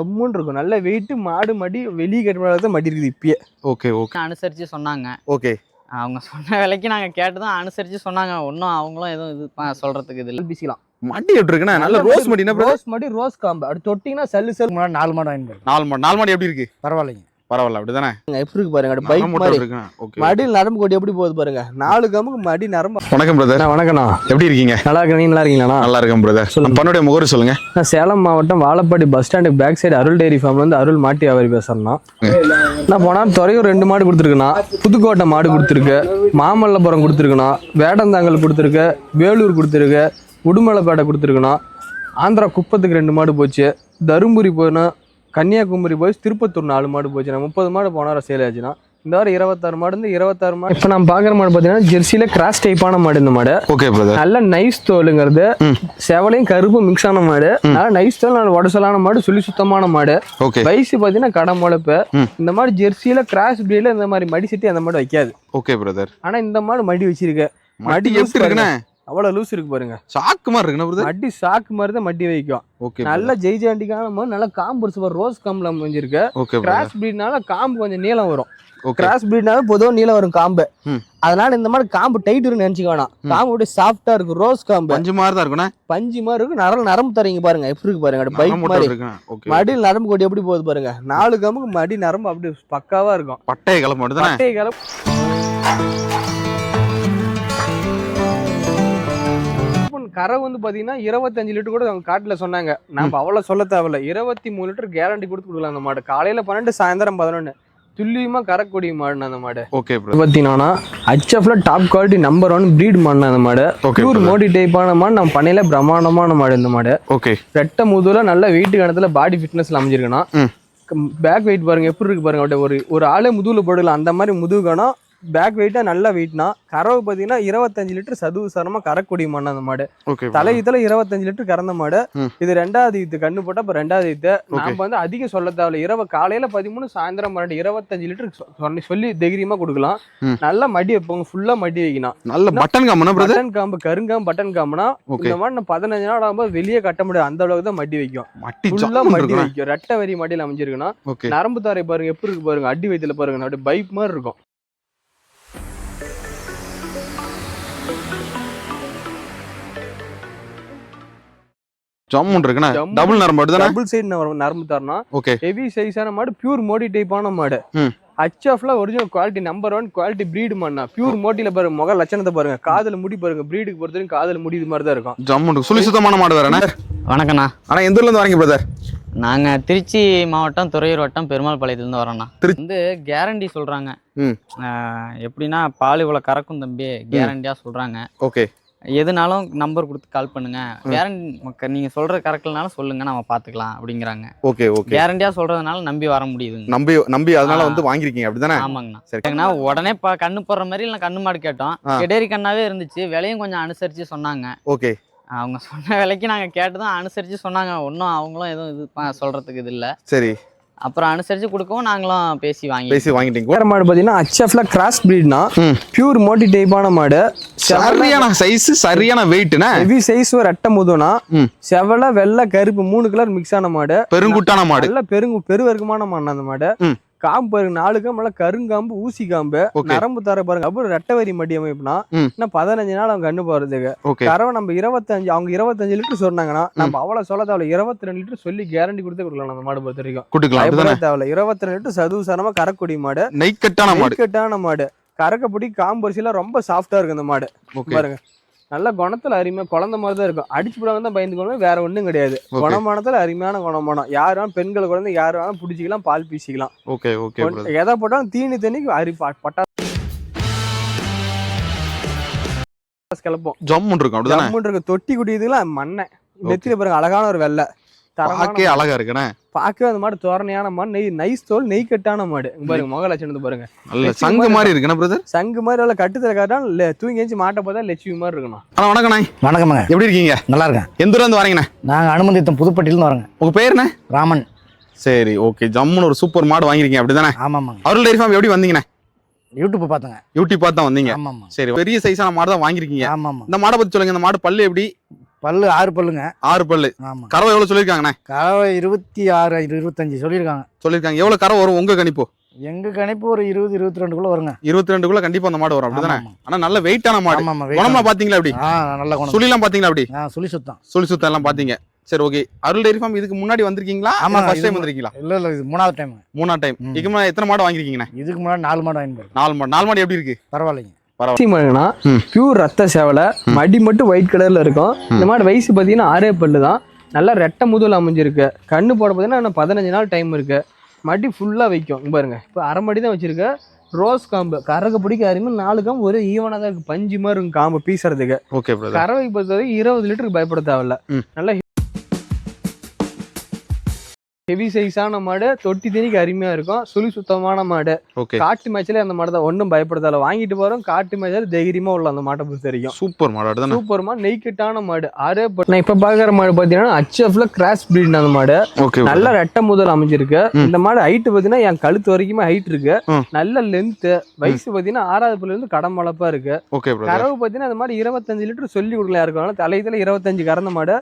கம்முன்னு இருக்கும். நல்ல வெயிட் மாடு மடி வெளியே கட்டுப்பாடு மடி இருக்குது இப்பயே. ஓகே ஓகே அனுசரித்து சொன்னாங்க. ஓகே அவங்க சொன்ன விலைக்கு நாங்கள் கேட்டு தான் அனுசரித்து சொன்னாங்க. ஒன்றும் அவங்களும் எதுவும் இது சொல்றதுக்கு இது இல்லை. பேசிக்கலாம் மடி எப்படி இருக்குண்ணா? நல்ல ரோஸ் மடி? ரோஸ் மடி ரோஸ் காம்பு அப்படி தொட்டிங்கன்னா சல்லு சல்லு நாலு மாடு வாங்கி போயிருக்கு நாலு மாடு. நாலு மாடு எப்படி இருக்கு? பரவாயில்லைங்க. பரவாயில்ல அப்படிதானே? எப்படி இருக்கு பாருங்க பைக் மாதிரி. மடியில் நரம்பு கொடி எப்படி போகுது பாருங்க? நாலு கம்புக்கு மடி நரம்பு. வணக்கம் பிரதர் வணக்கண்ணா எப்படி இருக்கீங்க? நல்லா இருக்கேன் நீங்க நல்லா இருக்கீங்களா நல்லா இருக்கேன் பிரதர் சொல்லுங்க. பண்ணுடைய முகர் சொல்லுங்க. நான் சேலம் மாவட்டம் வாழப்பாடி பஸ் ஸ்டாண்டுக்கு பேக் சைடு அருள் டெய்ரி ஃபார்ம்ல இருந்து அருள் மாட்டி வியாபாரி பேசுறேன்னா நான் போனா துறையூர் ரெண்டு மாடு கொடுத்துருக்குண்ணா. புதுக்கோட்டை மாடு கொடுத்துருக்கு. மாமல்லபுரம் கொடுத்துருக்குண்ணா. வேடந்தாங்கல் கொடுத்துருக்கு. வேலூர் கொடுத்துருக்கு. உடுமலைப்பேட்டை கொடுத்துருக்குண்ணா. ஆந்திரா குப்பத்துக்கு ரெண்டு மாடு போச்சு. தருமபுரி போனா கன்னியாகுமரி போய் திருப்பத்தூர் நாலு மாடு போச்சு நான் முப்பது மாடு போன வாரம் சேல் ஆச்சுன்னா இந்த வாரம் இருபத்தாறு மாடு இருந்து இருபத்தாறு மாடு இப்போ நான் பார்க்குற மாடு பார்த்தீங்கன்னா ஜெர்சியில் கிராஸ் டைப்பான மாடு இந்த மாடு. ஓகே நல்ல நைஸ் தோலுங்கிறது. செவலையும் கருப்பு மிக்ஸ் ஆன மாடு. நல்ல நைஸ் தோல் நல்ல உடசலான மாடு சுழி சுத்தமான மாடு. ஓகே வயசு பார்த்தீங்கன்னா கடை முளைப்பு. இந்த மாடு ஜெர்சியில கிராஸ் பிரீட்ல இந்த மாதிரி மடி செட்டி அந்த மாடு வைக்காது. ஓகே பிரதர் ஆனா இந்த மாடு மடி வச்சிருக்கு. மடி எப்படி இருக்குண்ணே? அவ்வளவு லூஸ் இருக்கு பாருங்க. சாக்கு மாதிரி இருக்குண்ணா மடி சாக்கு மாதிரி தான் மடி வைக்கும். ஓகே நல்ல ஜெய் ஜாண்டிக்கான மாடு நல்ல காம்பு இருக்கு பாரு, ரோஸ் காம்புல அமைஞ்சிருக்கு. ஓகே கிராஸ் பிரீட்னால காம்பு கொஞ்சம் நீளம் வரும். கிராஸ் பிரீட்னால பொதுவாக நீளம் வரும் காம்பு. ம். அதனால இந்த மாதிரி காம்பு டைட் இருக்குன்னு நினைச்சுக்க வேணாம். காம்பு அப்படியே சாஃப்டா இருக்கு ரோஸ் காம்பு பஞ்சு மாதிரி தான் இருக்குண்ணே பஞ்சு மாதிரி இருக்கு நரம்பு நரம்பு தரீங்க பாருங்க. எப்படி இருக்கு பாருங்க. பைக் மாதிரி. மடியில் நரம்பு கொடி எப்படி போகுது பாருங்க. நாலு கம்புக்கு மடி நரம்பு அப்படி பக்காவா இருக்கும். பட்டைய கிளம்ப மட்டும் தானே? பட்டைய கரை வந்து பாத்தீங்கன்னா இருபத்தஞ்சு லிட்டர் கூட அவங்க காட்டுல சொன்னாங்க. நம்ம அவ்வளவு சொல்ல தேவையில்ல. இருபத்தி மூணு லிட்டர் கேரண்டி கொடுத்து கொடுக்கலாம் அந்த மாடு. காலையில பன்னெண்டு சாயந்தரம் பதினொன்று துல்லியமா கறக்கூடிய மாடு அந்த மாடு. ஓகே பார்த்தீங்கன்னா ஹச்எஃப்ல top quality number one breed மாடு அந்த மாடு. பியூர் மோடி டைப்பான மாடு. நம்ம பண்ணையில பிரம்மாண்டமான மாடு இந்த மாடு. ஓகே ரெட்டை முதுல நல்ல வெயிட் கணத்துல பாடி ஃபிட்னஸ்ல அமைஞ்சிருக்கணும். பேக் வெயிட் பாருங்க எப்படி இருக்கு பாருங்க அப்படியே ஒரு ஒரு ஆளே முதுகுல போடலாம் அந்த மாதிரி முதுகு கணம் பேக் வெயிட்டா நல்ல வெயிட்னா கறவை பார்த்தீங்கன்னா இருபத்தஞ்சு லிட்டர் சதுவு சரமா கறக்கூடிய மாடு அந்த மாடு. ஓகே தலை ஈத்துல இருபத்தஞ்சு லிட்டர் கறந்த மாடு. இது ரெண்டாவது ஈத்து கண்ணு போட்டா இப்ப ரெண்டாவது ஈத்து Okay. நாம வந்து அதிகம் சொல்ல தேவையில்ல. இரவு காலையில பதிமூணு சாயந்தரம் பன்னெண்டு இருபத்தஞ்சு லிட்டர் சொல்லி சொல்லி தைரியமா கொடுக்கலாம். நல்லா மடி வைப்போங்க. ஃபுல்லா மடி வைக்கணும். நல்ல பட்டன் பிரதர் பட்டன் காம்பு கருங்காம்பு பட்டன் காம்புனா இந்த மாதிரி நம்ம பதினஞ்சு நாள் ஆகும்போது வெளியே கட்ட முடியாது. அந்த அளவுக்கு தான் மடி வைக்கும். மட்டி ஃபுல்லா மடி வைக்கும். ரெட்டை வரி மடியில் அமைஞ்சிருக்குன்னா நரம்பு தாரை பாருங்க எப்படி இருக்கு பாருங்க அடி வயித்துல பாருங்க அப்படியே பைப் மாதிரி இருக்கும். ஜம் இருக்குண்ணா? டபுள் நரம்பு தானே? டபுள் சைடு நரம்பு தரனா ஓகே ஹெவி சைஸான மாடு பியூர் மோடி டைப்பான மாடு. ம். ஹச்எஃப்ல original quality number one quality breed மாடுனா pure மோட்டில பாருங்க முக லட்சணத்தை பாருங்க. காதுல முடி பாருங்க பிரீடுக்கு பொறுத்த வரைக்கும் காதுல முடி இது மாதிரி தான் இருக்கும். ஜம் சுழி சுத்தமான மாடு வேறண்ணே? வணக்கண்ணா. ஆனா எந்த ஊர்ல இருந்து வரீங்க பிரதர் நாங்கள் திருச்சி மாவட்டம் துறையூர் வட்டம் பெருமாள் பாளையத்துலேருந்து வரோண்ணா. வந்து கேரண்டி சொல்கிறாங்க ம். எப்படின்னா பால் இவ்வளோ கறக்கும் தம்பி கேரண்டியாக சொல்கிறாங்க ஓகே எதுனாலும் நம்பர் கொடுத்து கால் பண்ணுங்க. கேரண்டி நீங்கள் சொல்கிற கரெக்ட்னாலும் சொல்லுங்க நம்ம பார்த்துக்கலாம் அப்படிங்கிறாங்க. Okay okay. கேரண்டியாக சொல்கிறதுனால நம்பி வர முடியுதுங்க. நம்பி நம்பி அதனால. வந்து வாங்கிருக்கீங்க அப்படிதானே? ஆமாங்கண்ணா. சரி. சரிங்கண்ணா உடனே கண்ணு போடுற மாதிரி இல்லை கண்ணு மாடு கேட்டோம். கெடேரி கண்ணாவே இருந்துச்சு விலையும் கொஞ்சம் அனுசரித்து சொன்னாங்க. ஓகே. அவங்க சொன்ன விலைக்கு நாங்கள் கேட்டு தான் அனுசரித்து சொன்னாங்க. ஒன்றும் அவங்களும் எதுவும் இது சொல்றதுக்கு இது இல்லை. சரி. அப்புறம் அனுசரித்து கொடுக்கவும் நாங்களும் பேசி வாங்கி பேசி வாங்கிட்டீங்க. வேற மாடு பாத்தீங்கன்னா ஹச்எஃப்ல கிராஸ் பிரீட்னா. பியூர் மோட்டி டைப்பான மாடு. சரியான சைஸ் சரியான வெயிட்னா ஹெவி சைஸ் ரெட்டை முதுனா ம். செவலை வெள்ளை கருப்பு மூணு கலர் மிக்ஸ் ஆன மாடு. பெருங்குட்டான மாடு. நல்ல பெருங்கு பெருவர்க்கமான மாடு அந்த மாடு. காம்பு பாருங்க நாலு காம்பு நல்லா கருங்காம்பு ஊசி காம்பு. நரம்பு தர பாருங்க. அப்புறம் ரெட்டை வரி மடி அமைப்புனா. இன்னும் பதினஞ்சு நாள் அவங்க கண்ணு போறதுக்கு. கறவை நம்ம இருபத்தஞ்சு அவங்க இருபத்தஞ்சு லிட்டர் சொன்னாங்கன்னா நம்ம அவ்வளவு சொல்ல தேவையில்ல இருபத்தி ரெண்டு லிட்டர் சொல்லி கேரண்டி கொடுத்து கொடுக்கலாம் நம்ம மாடு பொறுத்த வரைக்கும். தேவையில்ல. இருபத்தி ரெண்டு லிட்டர் சதுவு சரமா கறக்கூடிய மாடு. நெய்க்கட்டான மாடு. கட்டான மாடு. கறக்கப்படி காம்பரிசிலாம் ரொம்ப சாஃப்டா இருக்கு இந்த மாடு. பாருங்க. நல்ல குணத்துல அருமையா குழந்தை மாதிரி தான் இருக்கும். அடிச்சு போடாம தான் பயந்துக்கணும் வேற ஒண்ணும் கிடையாது. குணமானத்துல அருமையான குணமானம். யாரும் பெண்கள் குழந்தை யார் வேணாலும் பிடிச்சிக்கலாம் பால் பீசிக்கலாம். ஓகே ஓகே எதை போட்டாலும் தீனி தண்ணிக்கு அரி ப- பட்டாசு கிளப்போம் ஜம் இருக்கும் அப்படிதானே? ஜம்முன்னு இருக்கு தொட்டி குடியதுலாம் மண்ணை. நெத்தியில பாருங்க அழகான ஒரு வெள்ளை. பாக்கே அழகா இருக்குண்ணே. பார்க்கவே அந்த மாடு தோரணையான மாடு நெய் நைஸ் தோல் நெய் கட்டான மாடு. பாருங்க முக லட்சணத்தை பாருங்க. நல்ல சங்கு மாதிரி இருக்குண்ணா பிரதர் சங்கு மாதிரி உள்ள கட்டுத்தல காட்டான் தூங்கி எஞ்சி மாட்டை பார்த்தா லட்சுமி மாதிரி இருக்கணும். ஆனா வணக்கண்ணே வணக்கம்ங்க. எப்படி இருக்கீங்க? நல்லா இருக்கேன். எந்த ஊர்ல இருந்து வரீங்கண்ணே? நாங்கள் அனுமதித்தோம் புதுப்பட்டியிலேருந்து வரோங்க. உங்க பேருண்ணே? ராமன். சரி ஓகே. ஜம்முன்னு ஒரு சூப்பர் மாடு வாங்கிருக்கீங்க அப்படிதானே? ஆமாம்மாங்க அருள் டைரி ஃபார்ம் எப்படி வந்தீங்கண்ணே? யூடியூப் பார்த்தங்க. யூடியூப் பார்த்து வந்தீங்க. ஆமாம் சரி பெரிய சைஸான மாடு தான் வாங்கிருக்கீங்க ஆமாம் ஆமாம் இந்த மாடை பத்தி சொல்லுங்க இந்த மாடு பல்லு எப்படி? பல்லு ஆறு பல்லுங்க. ஆறு பல்லு. ஆமாம் கறவை எவ்வளவு சொல்லிருக்காங்கண்ணே கறவை இருபத்தி ஆறு இருபத்தஞ்சு சொல்லியிருக்காங்க. சொல்லிருக்காங்க எவ்வளவு கறவை வரும் உங்க கணிப்பு? எங்கள் கணிப்பு ஒரு இருபது இருபத்தி ரெண்டுக்குள்ளே வருங்க. இருபத்தி ரெண்டுக்குள்ள கண்டிப்பா அந்த மாடு வரும். அப்படிதானே? ஆமாம் ஆனா நல்ல வெயிட்டான மாடு. ஆமாம் ஆமாம் குணமா வெயிட் பாத்தீங்களா அப்படி ஆ நல்ல குணம். சுழிலாம் பாத்தீங்களா அப்படி ஆ சுழி சுத்தம். சுழி சுத்தம் எல்லாம் பாத்தீங்க. சரி ஓகே அருள் டெய்ரி ஃபார்ம் இதுக்கு முன்னாடி வந்திருக்கீங்களா? ஆமாங்க, ஃபர்ஸ்ட் டைம் வந்திருக்கீங்களா? இல்லை இல்லை இது மூணாவது டைம் மூணா டைம். இதுக்கு முன்னாடி எத்தனை மாடு வாங்கிருக்கீங்கண்ணே இதுக்கு முன்னாடி நாலு மாடு வாங்கி போயிருக்கு நாலு மாடு. நாலு மாடு எப்படி இருக்கு? பரவாயில்லைங்க. ம். பியூர் ரத்த சேவலை மடி மட்டும் ஒயிட் கலர்ல இருக்கும். இந்த மாடு வயசு பார்த்தீங்கன்னா ஆறே பல்லு தான். நல்லா ரெட்டை முதுல் அமைஞ்சிருக்கு. கண்ணு போட பார்த்தீங்கன்னா பதினஞ்சு நாள் டைம் இருக்கு. மடி ஃபுல்லா வைக்கும். இங்க பாருங்க. இப்போ அரை மடி தான் வச்சிருக்க. ரோஸ் காம்பு கறக்க பிடிக்க அருமை நாலு காம்பு ஒரே ஈவனாக தான் இருக்கு. பஞ்சு மாதிரி இருக்கும் காம்பு பீசுறதுக்கு. ஓகே பிரதர் கறவைக்கு பொறுத்த வரைக்கும் இருபது லிட்டருக்கு பயப்பட தேவையில்ல. நல்ல ஹெவி சைஸான மாடு தொட்டி தண்ணிக்கு அருமையா இருக்கும். சுழி சுத்தமான மாடு. காட்டு மேய்ச்சலே அந்த மாடு தான். ஒன்றும் பயப்படுறதால வாங்கிட்டு போறோம். காட்டு மேய்ச்சல் தைரியமா உள்ள அந்த மாட்டை பொறுத்த வரைக்கும். சூப்பர் மாடு சூப்பர் மாடு. நெய்க்கிட்டான மாடு. ஆறே நான் இப்ப பாக்குற மாடு பாத்தீங்கன்னா ஹச்எஃப்ல கிராஸ் பிரீட் அந்த மாடு. நல்ல ரெட்டை முதல் அமைஞ்சிருக்கு. இந்த மாடு ஹைட் பாத்தீங்கன்னா என் கழுத்து வரைக்குமே ஹைட் இருக்கு. நல்ல லென்த் வயசு பாத்தீங்கன்னா ஆறாவது புள்ள இருந்து கடம் வளப்பா இருக்கு. கறவு பாத்தீங்கன்னா அந்த மாதிரி இருபத்தஞ்சு லிட்டர் சொல்லி கொடுக்கலாம் இருக்கனால தலையத்துல இருபத்தஞ்சு கறந்த மாடு.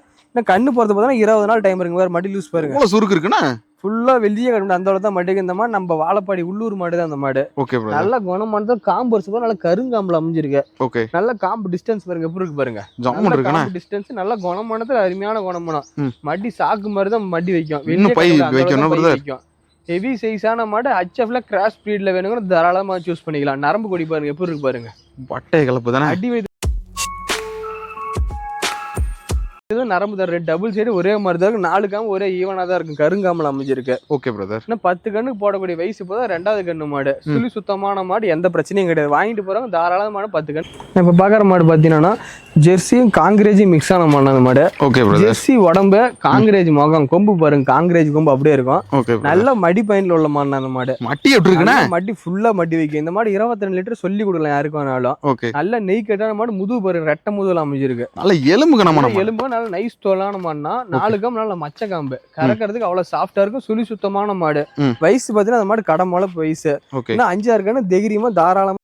கண்ணு போறது பார்த்தீங்கன்னா இருபது நாள் டைம் இருக்கு வேற மடி லூஸ் பாருங்க. சுருக்கு இருக்குண்ணா? ஃபுல்லா வெளியே கட்டு அந்த அளவு தான் மடிக்கு இந்த மாதிரி நம்ம வாழப்பாடி உள்ளூர் மாடு தான் அந்த மாடு. ஓகே நல்ல குணமானது. காம்பு வருஷம் நல்ல கருங்காம்புல அமைஞ்சிருக்கு. ஓகே நல்ல காம்பு டிஸ்டன்ஸ் பாருங்க. எப்படி இருக்கு பாருங்க. டிஸ்டன்ஸ் நல்ல குணமானது அருமையான குணமானம். மடி சாக்கு மாதிரி தான் மடி வைக்கும். brother. ஹெவி சைஸான மாடு ஹச்எஃப்ல கிராஸ் ஸ்பீட்ல வேணுங்கிற தாராளமா சூஸ் பண்ணிக்கலாம். நரம்பு கொடி பாருங்க. எப்படி இருக்கு பாருங்க. பட்டை கலப்பு தானே அடி இதுவும் நரம்பு தர டபுள் சைடு ஒரே மாதிரி தான் நாலு காம்பு ஒரே ஈவனா தான் இருக்கும் கருங்காமல் அமைஞ்சிருக்கு. ஓகே பிரதர் இன்னும் பத்து கண்ணுக்கு போடக்கூடிய வயசு போதும் ரெண்டாவது கண்ணு மாடு. சுழி சுத்தமான மாடு எந்த பிரச்சனையும் கிடையாது. வாங்கிட்டு போறவங்க தாராளமான பத்து கண்ணு இப்போ பார்க்குற மாடு பார்த்தீங்கன்னா ஜெர்சியும் காங்கிரேஜும் மிக்ஸ் ஆன மாடு அந்த மாடு. ஓகே ஜெர்சி உடம்பு காங்கிரேஜ் முகம் கொம்பு பாருங்க காங்கிரேஜ் கொம்பு அப்படியே இருக்கும். நல்ல மடி பயனில் உள்ள மாடு அந்த மாடு. மட்டி எப்படி இருக்குண்ணா? நல்ல மடி ஃபுல்லா மடி வைக்கும். இந்த மாடு இருபத்தி ரெண்டு லிட்டர் சொல்லி கொடுக்கலாம் யாருக்கு வேணாலும். நல்ல நெய் கட்டான மாடு முதுகு பாருங்க ரெட்டை முதுகுல அமைஞ்சிருக்கு. நல்ல எலும்பு கனமான மாடு எலும்பு நல்ல நைஸ் தோலான மாடுனா நாலு காம்பு நல்ல மச்ச காம்பு கறக்கிறதுக்கு அவ்வளவு சாஃப்டா இருக்கும் சுழி சுத்தமான மாடு. வயசு பார்த்தீங்கன்னா அந்த மாடு கடை முளப்பு வயசு. அஞ்சு இருக்குன்னு தைரியமா தாராளமா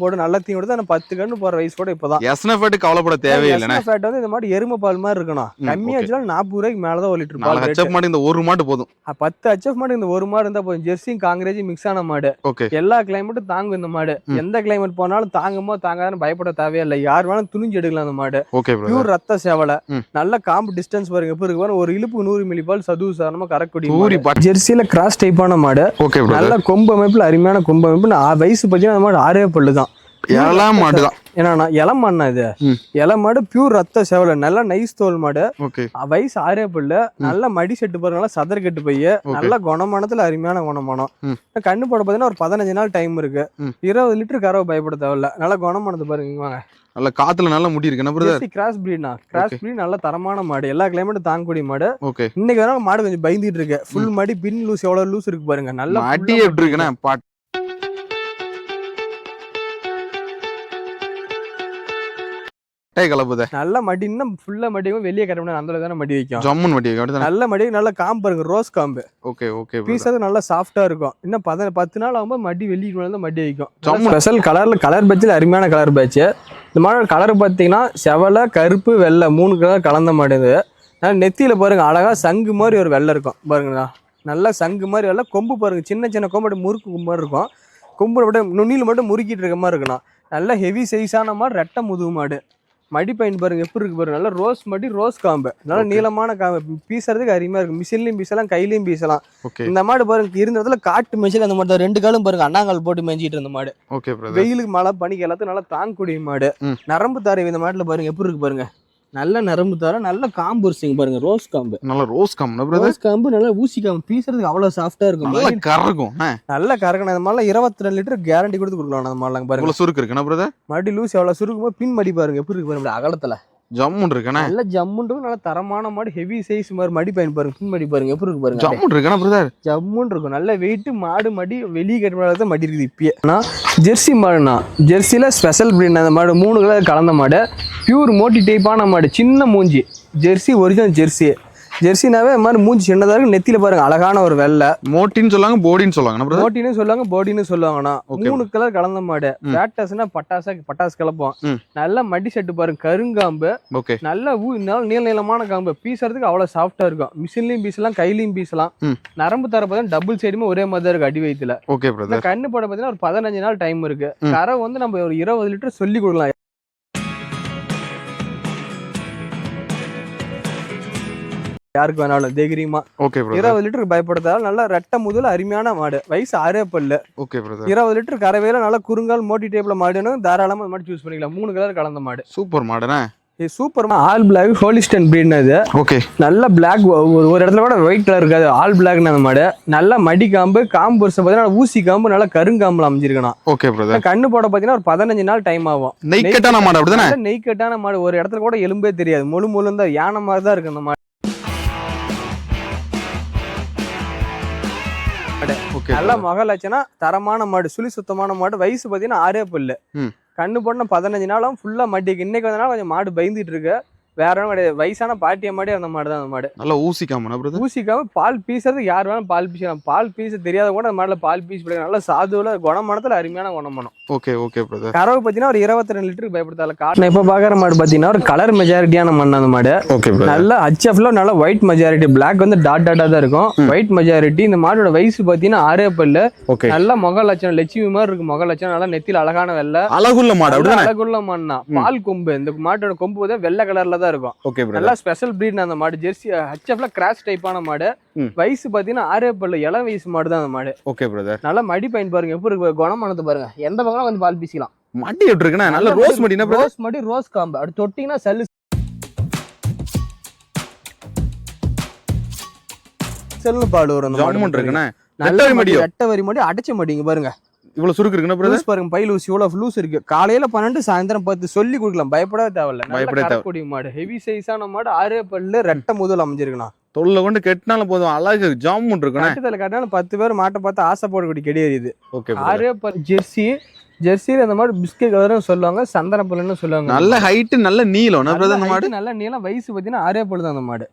போட்டு நல்ல தீ கொடுத்து அந்த பத்து கண்ணு போற வயசு கூட இப்பதான். எஸ்னஃபேட்டு கவலைப்பட SNF fat வந்து இந்த மாதிரி எருமை பால் மாதிரி இருக்கணும். ம், கம்மியா okay. வச்சாலும் நாற்பது ரூபாய்க்கு மேலதான் ஒரு லிட்டர் பால். ஹச்சப் மாடு இந்த ஒரு மாடு போதும். பத்து ஹச்எஃப் மாடு இந்த ஒரு மாடு இருந்தா போதும். ஜெர்சியும் காங்கிரேஜும் மிக்ஸ் ஆன மாடு. ஓகே. எல்லா கிளைமேட்டும் தாங்கும் இந்த மாடு. எந்த கிளைமேட் போனாலும் தாங்குமோ தாங்காதுன்னு பயப்பட தேவையில்லை. யார் வேணாலும் துணிஞ்சு எடுக்கலாம் அந்த மாடு. ஓகே பியூர் ரத்த சேவலை. நல்ல காம்பு டிஸ்டன்ஸ் பாருங்க. எப்படி இருக்கு ஒரு இழுப்பு நூறு மில்லி பால் சதுவு சாரணமா. பட் ஜெர்சியில கிராஸ் டைப்பான மாடு. நல்ல கொம்பு அமைப்புல அருமையான கொம்பு அமைப்பு நான் வயசு பார்த்தீங்கன்னா அந்த மாடு ஆறே பல்லு எல்லாம் மாடு. தான். ஏன்னா இளம் மண்ணா இது. இள மாடு பியூர் ரத்த சேவலை. நல்ல நைஸ் தோல் மாடு. வயசு ஆறே பல்லு நல்ல மடி செட்டு நல்லா சதர் கட்டு பைய நல்ல குணமானத்துல அருமையான குணமானம். கண்ணு போட பார்த்தீங்கன்னா ஒரு பதினஞ்சு நாள் டைம் இருக்கு. இருபது லிட்டர் கறவை பயப்பட தேவையில்ல. நல்ல குணமானது பாருங்க வாங்க. நல்ல காத்துல நல்ல முடி இருக்கு. என்ன கிராஸ் பிரீட்னா கிராஸ் பிரீட் நல்ல தரமான மாடு. எல்லா கிளைமேட்டும் தாங்கக்கூடிய மாடு. ஓகே. இன்னைக்கு வேணா மாடு கொஞ்சம் பயந்துட்டு இருக்கு. ஃபுல் மடி பின் லூஸ் எவ்வளவு லூஸ் இருக்கு பாருங்க. நல்ல அடி எப்படி இருக்குண்ணே பட்டை கலப்புதே நல்ல மடி இன்னும் ஃபுல்லா மடி வெளியே கட்டணும் அந்த தானே மடி வைக்கும். ஜம்முன் மடி அப்படிதானே நல்ல மடி நல்ல காம்பு பாருங்க ரோஸ் காம்பு. ஓகே ஓகே பீஸ் அது நல்லா சாஃப்டா இருக்கும். இன்னும் பத பத்து நாள் ஆகும்போது மடி வெளியே வந்து மடி வைக்கும். ஜம்மு. ஸ்பெஷல் கலர்ல கலர் பேட்சில் அருமையான கலர் பேட்ச் இந்த மாடல் கலர் பார்த்தீங்கன்னா செவலை கருப்பு வெள்ளை மூணு கலர் கலந்த மாடு இது. நல்லா நெத்தியில பாருங்க அழகா சங்கு மாதிரி ஒரு வெள்ளை இருக்கும். பாருங்கண்ணா. நல்லா சங்கு மாதிரி வெள்ளை கொம்பு பாருங்க சின்ன சின்ன கொம்பு அப்படியே முறுக்கு கொம்பு மாதிரி இருக்கும். கொம்பு அப்படியே நுண்ணியில் மட்டும் முறுக்கிட்டு இருக்க மாதிரி இருக்கணும் நல்ல ஹெவி சைஸான மாடு ரெட்டை முதுகு மாடு. மடி பையன் பாருங்க எப்படி இருக்கு பாருங்க. நல்லா ரோஸ் மடி ரோஸ் காம்பு. நல்லா. நீளமான காம்பு. பீசறதுக்கு அருமையா இருக்கு. மிஷின்லயும் பீசலாம் கையிலயும் பீசலாம். இந்த மாடு பாருங்க இருந்த இடத்துல காட்டு மேய்ச்சல் அந்த மாடு தான். ரெண்டு காலும் பாருங்க அண்ணாங்கால் போட்டு மேய்ஞ்சிட்டு இருந்த மாடு. வெயிலுக்கு மழை பனிக்கு எல்லாத்தையும் நல்லா தாங்கக்கூடிய மாடு. நரம்பு தாரை இந்த மாட்டுல பாருங்க எப்படி இருக்கு பாருங்க. நல்ல நரம்பு தாரை நல்ல காம்பு இருக்குங்க பாருங்க ரோஸ் காம்பு. நல்ல ரோஸ் கம் பிரதர் ரோஸ் காம்பு நல்ல ஊசி காம்பு. பீசுறதுக்கு அவ்வளவு சாஃப்டா இருக்கும். நல்ல கறக்கும். நல்ல கறக்கணும். இந்த மாதிரிலாம் இருபத்தி ரெண்டு லிட்டர் கேரண்டி கொடுத்து கொடுக்கலாம். அந்த மாதிரிலாம் பாருங்க. சுருக்கு இருக்குண்ணா பிரதர் மடி லூஸ் எவ்வளவு சுருக்குமோ பின் மடி பாருங்க எப்படி இருக்கு பாருங்க அகலத்துல. ஜம்முன் இருக்குண்ணே நல்ல ஜம்முண்டு நல்ல தரமான மாடு ஹெவி சைஸ் மாதிரி மடி பயன் பாருங்க பின் மடி பாருங்க. எப்படி இருக்கு பாருங்க ஜம்முன் இருக்குண்ணா பிரதர் ஜம்முன்னு இருக்கும். நல்ல வெயிட் மாடு மடி வெளியே கட்டுமாடு தான் மடி இருக்குது இப்பயே. ஆனால் ஜெர்சி மாடுனா ஜெர்சியில் ஸ்பெஷல் பிரீட் அந்த மாடு மூணு கலர் கலந்த மாடு. பியூர் மோட்டி டைப்பான மாடு சின்ன மூஞ்சி. ஜெர்சி ஒரிஜினல் ஜெர்சி ஜெர்சினாவே இந்த மாதிரி மூஞ்சி சின்னதா இருக்கு நெத்தியில பாருங்க அழகான ஒரு வெள்ளை. மோட்டின்னு சொல்லுவாங்க போடின்னு சொல்லுவாங்க. போட்டின்னு சொல்லுவாங்க போடின்னு சொல்லுவாங்கண்ணா. மூணு கலர் கலந்த மாடு. பேட்டஸ்னா பட்டாசா பட்டாசு கலப்போம். நல்ல மடி செட்டு பாருங்க கருங்காம்பு. நல்ல ஊ நீள நீளமான காம்பு. பீசறதுக்கு அவ்வளவு சாஃப்டா இருக்கும். மிஷின்லயும் பீசலாம் கையிலயும் பீசலாம். நரம்பு தர பார்த்தா டபுள் சைடுமே ஒரே மாதிரி இருக்கு அடி பிரதர் கண்ணு போட பார்த்தீங்கன்னா ஒரு பதினஞ்சு நாள் டைம் இருக்கு. கரை வந்து நம்ம ஒரு இருபது லிட்டர் சொல்லி கொடுக்கலாம். யாருக்கு வேணாலும் தைரியமா ஓகே இருபது லிட்டருக்கு பயப்படுத்தாலும் நல்லா ரெட்டை முதல்ல அருமையான மாடு. வயசு ஆறே பல்லு ஓகே இருபது லிட்டர் கறவையில நல்லா குறுங்கால் மோட்டி டைப்ல மாடுன்னு தாராளமா இந்த மாடு சூஸ் பண்ணிக்கலாம். மூணு கலர் கலந்த மாடு. சூப்பர் மாடனே? இது சூப்பர் ஆல் பிளாக் ஹோலிஸ்டன் பிரீட்னு அது ஓகே நல்ல பிளாக் ஒரு இடத்துல கூட ஒயிட் கலர் இருக்காது. ஆல் பிளாக்னு அந்த மாடு. நல்ல மடி காம்பு காம்பு வருஷம் பார்த்தீங்கன்னா ஊசி காம்பு நல்லா கருங்காம்புல அமைஞ்சிருக்கணும். ஓகே பிரதர் கண்ணு போட பார்த்தீங்கன்னா ஒரு பதினஞ்சு நாள் டைம் ஆகும். நெய் கட்டான மாடு அப்படிதானே? நெய் கட்டான மாடு. ஒரு இடத்துல கூட எலும்பே தெரியாது. முழு முழு தான் யானை மாதிரி தான் இருக்கு அந்த மாடு. ஓகே நல்ல மகளாச்சுன்னா தரமான மாடு சுழி சுத்தமான மாடு வயசு பார்த்தீங்கன்னா ஆறே பல்லு. கண்ணு போன பதினஞ்சு நாளும் ஃபுல்லா மட்டிக்கு. இன்னைக்கு வந்தனால கொஞ்சம் மாடு பயந்துட்டு இருக்கு. வேற ஒன்றும் கிடையாது. வயசான பாட்டிய மாடி அந்த மாடு தான் அந்த மாடு. நல்லா ஊசிக்காம ஊசிக்காம பால் பீசுறது யார் வேணாலும் பால் பீசலாம் பால் பீச தெரியாத கூட அந்த மாடுல பால் பீஸ் பிடிக்கும் நல்ல சாதுவில் குணமானத்துல அருமையான குணமானம். Okay okay brother. கறவை பார்த்தீங்கன்னா ஒரு இருபத்தி ரெண்டு லிட்டருக்கு பயப்படுத்தால காட்டு இப்போ பார்க்குற மாடு பார்த்தீங்கன்னா ஒரு கலர் மெஜாரிட்டியான மண் அந்த மாடு. ஓகே நல்ல ஹச்எஃப்ல நல்ல ஒயிட் மெஜாரிட்டி பிளாக் வந்து டாட் டாட்டா தான் இருக்கும். ஒயிட் மெஜாரிட்டி இந்த மாடோட வயசு பார்த்தீங்கன்னா ஆறே பல்லு நல்ல முக லட்சணம். லட்சுமி மாதிரி இருக்கு. முக லட்சணம். நல்லா நெத்தியில் அழகான வெள்ளை. அழகுள்ள மாடு அழகுள்ள மண்ணா. பால் கொம்பு. இந்த மாட்டோட கொம்பு வெள்ளை கலர்ல தான் இருக்கும். ஓகே நல்லா ஸ்பெஷல் பிரீட் அந்த மாடு. ஜெர்சி ஹச்எஃப்ல கிராஸ் டைப்பான மாடு. வயசு பாத்தீங்கன்னா ஆறே பல்லு இளம் வயசு மாடு தான் அந்த மாடு. ஓகே பிரதர் நல்லா மடி பயன் பாருங்க. எப்படி இருக்கு? குணமானது பாருங்க. எந்த பக்கம் வந்து பால் பீசிக்கலாம். மடி எப்படி இருக்குண்ணே நல்ல ரோஸ் மடி ரோஸ் மடி ரோஸ் காம்பு அப்படி தொட்டிங்கன்னா சல்லு செல்லு பாடு வரும் அந்த மாடு இருக்குண்ணே நல்ல ரெட்டை மடி? ரெட்டை வரி மடி அடைச்ச மடிங்க பாருங்க. இவ்வளவு சுருக்கு இருக்குண்ணே பிரதர் பாருங்க பை லூஸ் இவ்வளவு லூஸ் இருக்கு. காலையில பன்னெண்டு சாயந்தரம் பத்து சொல்லி கொடுக்கலாம். பயப்படவே தேவையில்ல. பயப்பட தேவை- மாடு ஹெவி சைஸான மாடு ஆறே பல்லு ரெட்டை முதல் அமைஞ்சிருக்கணும் தொல்லை கொண்டு கெட்டினாலும் போதும். அழகு ஜாமுன் இருக்குண்ணே. கட்டத்துல கட்டினாலும் பத்து பேர் மாட்டை பார்த்து ஆசைப்படக்கூடிய கிடையாது ஓகே ஆறே பல் ஜெர்சி ஜெர்சியில் அந்த மாதிரி பிஸ்கெட் கலர்னு சொல்லுவாங்க சந்தன பல்லுன்னு சொல்லுவாங்க. நல்ல ஹைட் நல்ல நீளம். அந்த மாடு? நல்ல நீளம். வயசு பார்த்தீங்கன்னா ஆறே பல்லு தான் அந்த மாடு.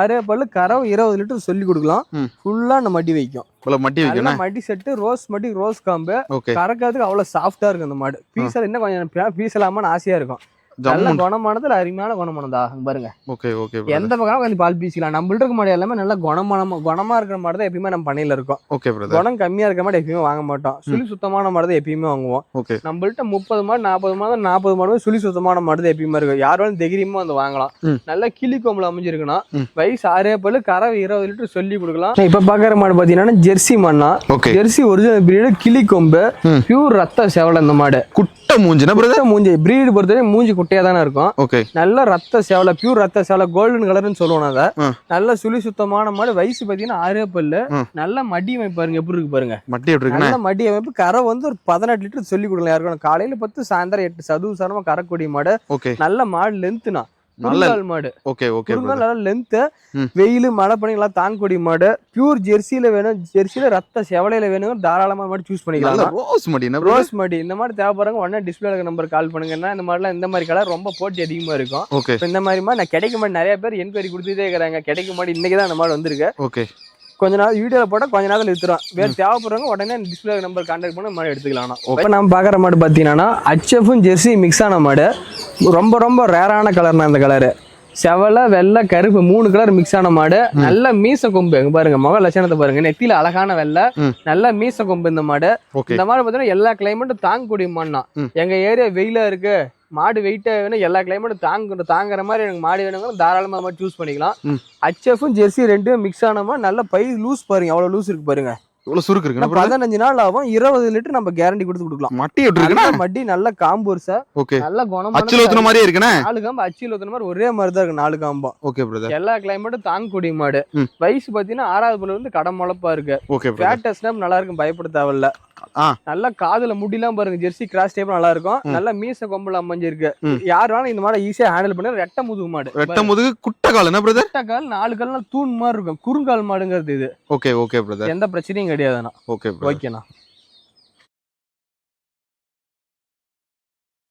ஆறே பல்லு கறவை இருபது லிட்டர் சொல்லி கொடுக்கலாம். ம். ஃபுல்லா அந்த மடி வைக்கும். மட்டி வைக்கணும் மடி செட்டு ரோஸ் மடி ரோஸ் காம்பு. கறக்கிறதுக்கு அவ்வளவு சாஃப்டா இருக்கும் அந்த மாடு. பீசல் இன்னும் கொஞ்சம் பீசலாமான்னு ஆசையா இருக்கும். நல்ல குணமானதுல அருமையான குணமானதா? பாருங்க. ஓகே ஓகே எந்த பக்கம் வந்து பால் பீசிக்கலாம். நம்மள்ட்ட இருக்க மாடு எல்லாமே நல்ல குணமான குணமா இருக்கிற மாடு தான் எப்பயுமே நம்ம பண்ணையில இருக்கும். ஓகே குணம் கம்மியா இருக்க மாடு எப்பயுமே வாங்க மாட்டோம். சுழி சுத்தமான மாடு தான் எப்பயுமே வாங்குவோம். ஓகே. நம்மள்ட்ட முப்பது மாடு நாற்பது மாடு நாற்பது மாடு சுழி சுத்தமான மாடு தான் எப்பயுமே இருக்கும். யார் வேணும் தைரியமா வந்து வாங்கலாம். நல்ல கிளி கொம்புல அமைஞ்சிருக்கணும். வயசு ஆறே பல்லு கறவை இருபது லிட்டர் சொல்லி கொடுக்கலாம். இப்ப பாக்குற மாடு பாத்தீங்கன்னா ஜெர்சி மண்ணா? ஜெர்சி ஒரிஜினல் பிரீடு கிளி கொம்பு. பியூர் ரத்த செவலை இந்த மாடு. குட்டை மூஞ்சினா பிரதர் குட்டை மூஞ்சி பிரீடு பொறுத்தவரை மூஞ்சி குட்டையா தானே இருக்கும். ஓகே நல்ல ரத்த சேவலை பியூர் ரத்த சேவலை கோல்டன் கலர்னு சொல்லுவோம் அதை. நல்ல சுழி சுத்தமான மாடு. வயசு பாத்தீங்கன்னா ஆறே பல்லு. நல்ல மடி அமைப்பு பாருங்க எப்படி இருக்கு பாருங்க. மட்டி எப்படி இருக்குண்ணே? நல்ல மடி அமைப்பு. கரை வந்து ஒரு பதினெட்டு லிட்டர் சொல்லி கொடுக்கலாம் யாருக்கும். காலையில பத்து சாயந்தரம் எட்டு சதுவு சாரமா கறக்கூடிய மாடு. நல்ல மாடு லென்த்துனா நல்ல குறுங்கால் மாடு. ஓகே ஓகே குறுங்கால் நல்ல லென்த்து. வெயில் மழை பனி எல்லாம் தாங்கக்கூடிய மாடு. பியூர் ஜெர்சியில வேணும் ஜெர்சியில ரத்த செவலையில வேணும் தாராளமா மாடு சூஸ் நல்ல பண்ணிக்கலாம் ரோஸ் மடி ரோஸ் மாடி. இந்த மாதிரி தேவைப்படுறவங்க உடனே டிஸ்பிளே இருக்க நம்பர் கால் பண்ணுங்கன்னா இந்த மாதிரிலாம் இந்த மாதிரி கலர் ரொம்ப போட்டி அதிகமா இருக்கும். ஓகே இந்த மாதிரி மாதிரி நான் கிடைக்க மாட்டேன் நிறைய பேர் என்கொயரி கொடுத்துட்டே இருக்கிறாங்க. கிடைக்க மாட்டேன் இன்னைக்கு தான் அந்த மாதிரி வந்திருக்கு. ஓகே கொஞ்ச நாள் வீடியோல போட்டா கொஞ்ச நேரத்தில் வித்துரும் வேறு தேவைப்படுறவங்க உடனே டிஸ்பிளே நம்பர் கான்டாக்ட் பண்ணி மாடு எடுத்துக்கலாம் இப்போ நம்ம பார்க்குற மாடு பார்த்தீங்கன்னா ஹச்எஃப்பும் ஜெர்சி மிக்ஸ் ஆன மாடு. ரொம்ப ரொம்ப ரேரான கலர்னா அந்த கலரு செவலை வெள்ளை கருப்பு மூணு கலர் மிக்ஸ் ஆன மாடு. நல்ல மீச கொம்பு. இங்க பாருங்க முக லட்சணத்தை பாருங்க. நெத்தியில அழகான வெள்ளை. நல்ல மீச கொம்பு இந்த மாடு. இந்த மாடு பார்த்தீங்கன்னா எல்லா கிளைமேட்டும் தாங்கக்கூடிய மண்ணா. எங்க ஏரியா வெயிலா இருக்கு. மாடு வெயிட்டா வேணும் எல்லா கிளைமேட்டும் தாங்க தாங்குற மாதிரி எனக்கு மாடு வேணுங்க தாராளமா மாதிரி சூஸ் பண்ணிக்கலாம். ஹச்எஃப்பும் ஜெர்சி ரெண்டும் மிக்ஸ் ஆனமா நல்ல பை லூஸ் பாருங்க. எவ்வளவு லூஸ் இருக்கு பாருங்க. இவ்வளவு சுருக்கு பிரதர் பதினஞ்சு நாள் ஆகும். இருபது லிட்டர் நம்ம கேரண்டி கொடுத்து கொடுக்கலாம். மட்டி எப்படி இருக்குண்ணே? நல்ல நல்ல காம்பூர்ஸா ஓகே. நல்ல அச்சில் ஊத்துன மாதிரியே இருக்குண்ணே? நாலு காம்பு அச்சில் ஊத்துன மாதிரி ஒரே மாதிரி தான் இருக்கு. நாலு காம்பம் ஓகே பிரதர் எல்லா கிளைமேட்டும் தாங்கக்கூடிய மாடு. வயசு பாத்தீங்கன்னா ஆறாவது பல்லு வந்து கடம் முளப்பா இருக்கு. ஓகே பிரதர் ஃபேட் டெஸ்ட் நல்லா இருக்கும் பயப்பட தேவையில்ல. நல்ல காதுல முடியெல்லாம் பாருங்க. ஜெர்சி கிராஸ் டைப் நல்லா இருக்கும். நல்ல மீச கொம்புல அமைஞ்சிருக்கு. யார் வேணா இந்த மாடை ஈஸியா ஹேண்டில் பண்ண ரெட்டை முதுகு மாடு. வெட்டும் போது குட்டை கால் என்ன பிரதர் ரெட்டை கால் நாலு கால் தூண் மாதிரி இருக்கும். குறுங்கால் மாடுங்கிறது இது. ஓகே ஓகே பிரதர் எந்த பிரச்சனையும் கிடையாதுண்ணா ஓகே ஓகேண்ணா